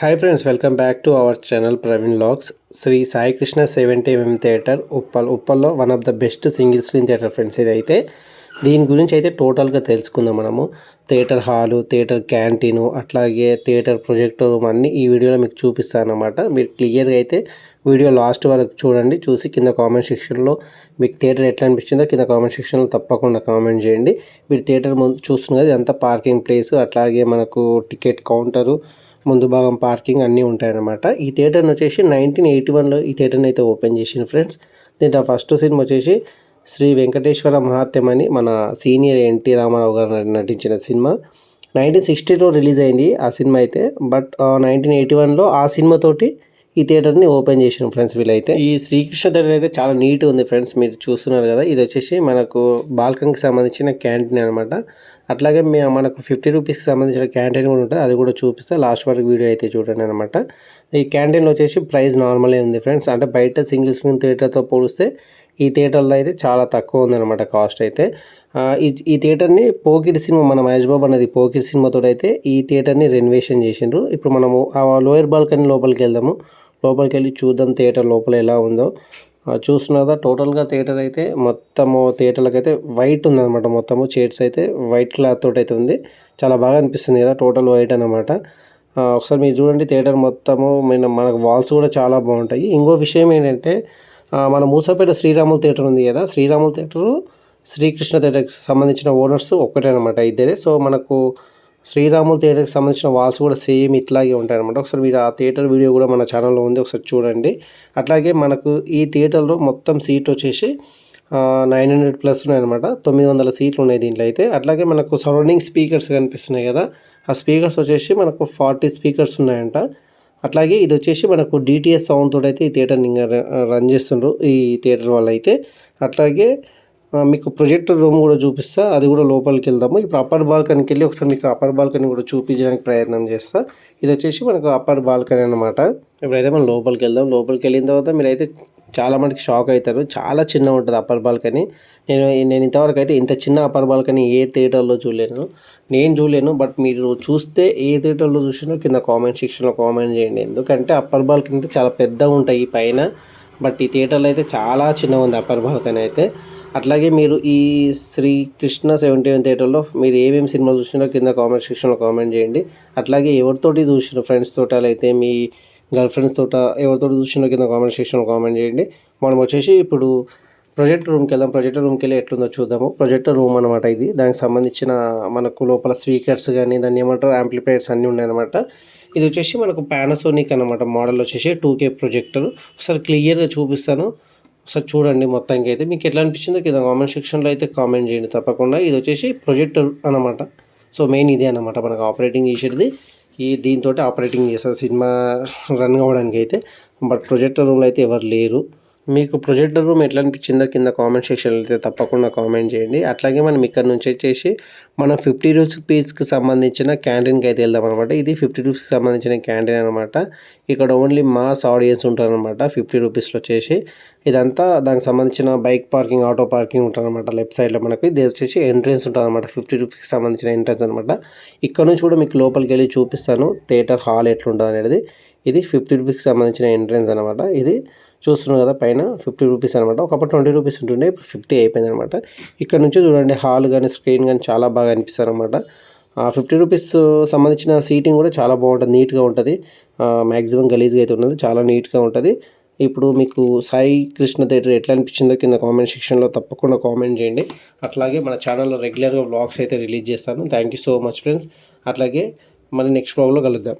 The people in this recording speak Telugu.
Hi friends welcome back to our channel Praveen vlogs Sri Saikrishna seventy MM theatre Uppal ఉప్పల్లో one of the best single screen theatre friends ఇదైతే. దీని గురించి అయితే టోటల్గా తెలుసుకుందాం మనము. థియేటర్ హాలు థియేటర్ క్యాంటీను అట్లాగే థియేటర్ ప్రొజెక్టర్ అన్నీ ఈ వీడియోలో మీకు చూపిస్తాను అనమాట మీరు క్లియర్గా అయితే వీడియో లాస్ట్ వరకు చూడండి చూసి కింద కామెంట్ సెక్షన్లో మీకు థియేటర్ ఎట్లా అనిపించిందో కింద కామెంట్ సెక్షన్లో తప్పకుండా కామెంట్ చేయండి. మీరు థియేటర్ ముందు చూస్తున్నది అంతా పార్కింగ్ ప్లేస్ అట్లాగే మనకు టికెట్ కౌంటరు ముందు భాగం పార్కింగ్ అన్నీ ఉంటాయన్నమాట. ఈ థియేటర్ని వచ్చేసి నైన్టీన్ ఎయిటీ వన్లో ఈ థియేటర్ని అయితే ఓపెన్ చేసింది ఫ్రెండ్స్. దీంట్లో ఫస్ట్ సినిమా వచ్చేసి శ్రీ వెంకటేశ్వర మహాత్యం అని మన సీనియర్ ఎన్టీ రామారావు గారు నటించిన సినిమా. నైన్టీన్ సిక్స్టీలో రిలీజ్ అయింది ఆ సినిమా అయితే. బట్ నైన్టీన్ ఎయిటీ వన్లో ఆ సినిమాతోటి ఈ థియేటర్ని ఓపెన్ చేసిన ఫ్రెండ్స్ వీళ్ళైతే. ఈ శ్రీకృష్ణ థియేటర్ అయితే చాలా నీట్గా ఉంది ఫ్రెండ్స్ మీరు చూస్తున్నారు కదా. ఇది వచ్చేసి మనకు బాల్కనీకి సంబంధించిన క్యాంటీన్ అనమాట అట్లాగే మనకు ఫిఫ్టీ రూపీస్కి సంబంధించిన క్యాంటీన్ కూడా ఉంటుంది. అది కూడా చూపిస్తే. లాస్ట్ వరకు వీడియో అయితే చూడండి అనమాట ఈ క్యాంటీన్లో వచ్చేసి ప్రైస్ నార్మలే ఉంది ఫ్రెండ్స్. అంటే బయట సింగిల్ స్క్రీన్ థియేటర్తో పోలిస్తే ఈ థియేటర్లో అయితే చాలా తక్కువ ఉందన్నమాట కాస్ట్ అయితే. ఈ ఈ థియేటర్ని పోకిరి సినిమా మన మహేష్ బాబు అనేది పోకిరి సినిమాతో అయితే ఈ థియేటర్ని రెనోవేషన్ చేసిండ్రు. ఇప్పుడు మనము ఆ లోయర్ బాల్కనీ లోపలికి వెళ్దాము. లోపలికి వెళ్ళి చూద్దాం థియేటర్ లోపల ఎలా ఉందో. చూస్తున్నారు కదా టోటల్గా థియేటర్ అయితే మొత్తము థియేటర్లకు అయితే వైట్ ఉందన్నమాట. మొత్తము చైర్స్ అయితే వైట్ క్లాత్ తోటి అయితే ఉంది. చాలా బాగా అనిపిస్తుంది కదా టోటల్ వైట్ అనమాట ఒకసారి మీరు చూడండి థియేటర్ మొత్తము మనకు వాల్స్ కూడా చాలా బాగుంటాయి. ఇంకో విషయం ఏంటంటే మన మూసాపేట శ్రీరాముల థియేటర్ ఉంది కదా శ్రీరాముల థియేటరు శ్రీకృష్ణ థియేటర్కి సంబంధించిన ఓనర్స్ ఒక్కటే అనమాట ఇద్దరే. సో మనకు శ్రీరాముల థియేటర్కి సంబంధించిన వాల్స్ కూడా సేమ్ ఇట్లాగే ఉంటాయి అనమాట ఒకసారి మీరు ఆ థియేటర్ వీడియో కూడా మన ఛానల్లో ఉంది ఒకసారి చూడండి. అట్లాగే మనకు ఈ థియేటర్లో మొత్తం సీట్ వచ్చేసి నైన్ హండ్రెడ్ ప్లస్ ఉన్నాయన్నమాట. తొమ్మిది వందల సీట్లు ఉన్నాయి దీంట్లో అయితే. అట్లాగే మనకు సరౌండింగ్ స్పీకర్స్ కనిపిస్తున్నాయి కదా ఆ స్పీకర్స్ వచ్చేసి మనకు ఫార్టీ స్పీకర్స్ ఉన్నాయంట. అట్లాగే ఇది వచ్చేసి మనకు డిటిఎస్ సౌండ్ తోటి అయితే ఈ థియేటర్ని ఇంకా రన్ చేస్తుండ్రు ఈ థియేటర్ వాళ్ళు అయితే అట్లాగే మీకు ప్రొజెక్టర్ రూమ్ కూడా చూపిస్తా. అది కూడా లోపలికి వెళ్దాము. ఇప్పుడు అప్పర్ బాల్కనీకి వెళ్ళి ఒకసారి మీకు అప్పర్ బాల్కనీ కూడా చూపించడానికి ప్రయత్నం చేస్తా. ఇది వచ్చేసి మనకు అప్పర్ బాల్కనీ అనమాట ఇప్పుడైతే మనం లోపలికి వెళ్దాం. లోపలికి వెళ్ళిన తర్వాత మీరైతే చాలా మందికి షాక్ అవుతారు. చాలా చిన్న ఉంటుంది అప్పర్ బాల్కనీ నేను నేను ఇంతవరకు అయితే ఇంత చిన్న అప్పర్ బాల్కనీ ఏ థియేటర్లో చూడలేను. నేను చూడలేను బట్ మీరు చూస్తే ఏ థియేటర్లో చూసినా కింద కామెంట్ సెక్షన్లో కామెంట్ చేయండి. ఎందుకంటే అప్పర్ బాల్కనీ చాలా పెద్దగా ఉంటాయి పైన. బట్ ఈ థియేటర్లో అయితే చాలా చిన్నగా ఉంది అప్పర్ బాల్కనీ అయితే. అట్లాగే మీరు ఈ శ్రీ కృష్ణ సెవెంటీ వన్ థియేటర్లో మీరు ఏమేమి సినిమా చూసినారో కింద కామెంట్ సెక్షన్లో కామెంట్ చేయండి. అట్లాగే ఎవరితోటి చూసిన ఫ్రెండ్స్ తోట అయితే మీ గర్ల్ ఫ్రెండ్స్ తోట ఎవరితో చూసినారో కింద కామెంట్ సెక్షన్లో కామెంట్ చేయండి. మనం వచ్చేసి ఇప్పుడు ప్రొజెక్ట్ రూమ్కి వెళ్దాం. ప్రొజెక్టర్ రూమ్కి వెళ్ళి ఎట్లుందో చూద్దాము. ప్రొజెక్టర్ రూమ్ అనమాట ఇది. దానికి సంబంధించిన మనకు లోపల స్పీకర్స్ కానీ దాన్ని ఏమంటారు యాంప్లిఫైర్స్ అన్నీ ఉన్నాయన్నమాట. ఇది వచ్చేసి మనకు పానాసోనిక్ అనమాట మోడల్ వచ్చేసి టూ కే ప్రొజెక్టర్. ఒకసారి క్లియర్గా చూపిస్తాను. ఒకసారి చూడండి మొత్తానికి అయితే మీకు ఎట్లా అనిపించిందో కింద కామెంట్ సెక్షన్లో అయితే కామెంట్ చేయండి. తప్పకుండా ఇది వచ్చేసి ప్రొజెక్టర్ అనమాట సో మెయిన్ ఇదే అనమాట మనకు ఆపరేటింగ్ చేసేది. ఈ దీంతో ఆపరేటింగ్ చేస్తారు. సినిమా రన్ కావడానికి అయితే బట్ ప్రొజెక్టర్ రూమ్లో అయితే ఎవరు లేరు. మీకు ప్రొజెక్టర్ రూమ్ ఎట్లా అనిపించిందో కింద కామెంట్ సెక్షన్లో అయితే తప్పకుండా కామెంట్ చేయండి. అట్లాగే మనం ఇక్కడ నుంచి వచ్చేసి మనం ఫిఫ్టీ రూపీస్కి సంబంధించిన క్యాంటీన్కి అయితే వెళ్దాం అనమాట ఇది ఫిఫ్టీ రూపీస్కి సంబంధించిన క్యాంటీన్ అనమాట ఇక్కడ ఓన్లీ మాస్ ఆడియన్స్ ఉంటారనమాట ఫిఫ్టీ రూపీస్లో వచ్చేసి. ఇదంతా దానికి సంబంధించిన బైక్ పార్కింగ్ ఆటో పార్కింగ్ ఉంటుందన్నమాట లెఫ్ట్ సైడ్లో మనకి ఇది వచ్చేసి ఎంట్రెన్స్ ఉంటుందన్నమాట ఫిఫ్టీ రూపీస్కి సంబంధించిన ఎంట్రెన్స్ అనమాట ఇక్కడ నుంచి కూడా మీకు లోపలికి వెళ్ళి చూపిస్తాను. థియేటర్ హాల్ ఎట్లుంటుంది అనేది ఇది ఫిఫ్టీ రూపీస్కి సంబంధించిన ఎంట్రెన్స్ అనమాట ఇది చూస్తున్నాం కదా పైన ఫిఫ్టీ రూపీస్ అనమాట ఒకప్పుడు ట్వంటీ రూపీస్ ఉంటుండే ఇప్పుడు ఫిఫ్టీ అయిపోయింది అనమాట ఇక్కడ నుంచి చూడండి హాల్ కానీ స్క్రీన్ కానీ చాలా బాగా అనిపిస్తుంది అనమాట ఫిఫ్టీ రూపీస్ సంబంధించిన సీటింగ్ కూడా చాలా బాగుంటుంది నీట్గా ఉంటుంది. మ్యాక్సిమం గలీజ్గా అయితే ఉన్నది చాలా నీట్గా ఉంటుంది. ఇప్పుడు మీకు సాయి కృష్ణ థియేటర్ ఎట్లా అనిపించిందో కింద కామెంట్ సెక్షన్లో తప్పకుండా కామెంట్ చేయండి. అట్లాగే మన ఛానల్లో రెగ్యులర్గా బ్లాగ్స్ అయితే రిలీజ్ చేస్తాను. Thank you so much friends. అట్లాగే మళ్ళీ నెక్స్ట్ బ్లాగ్లో కలుద్దాం.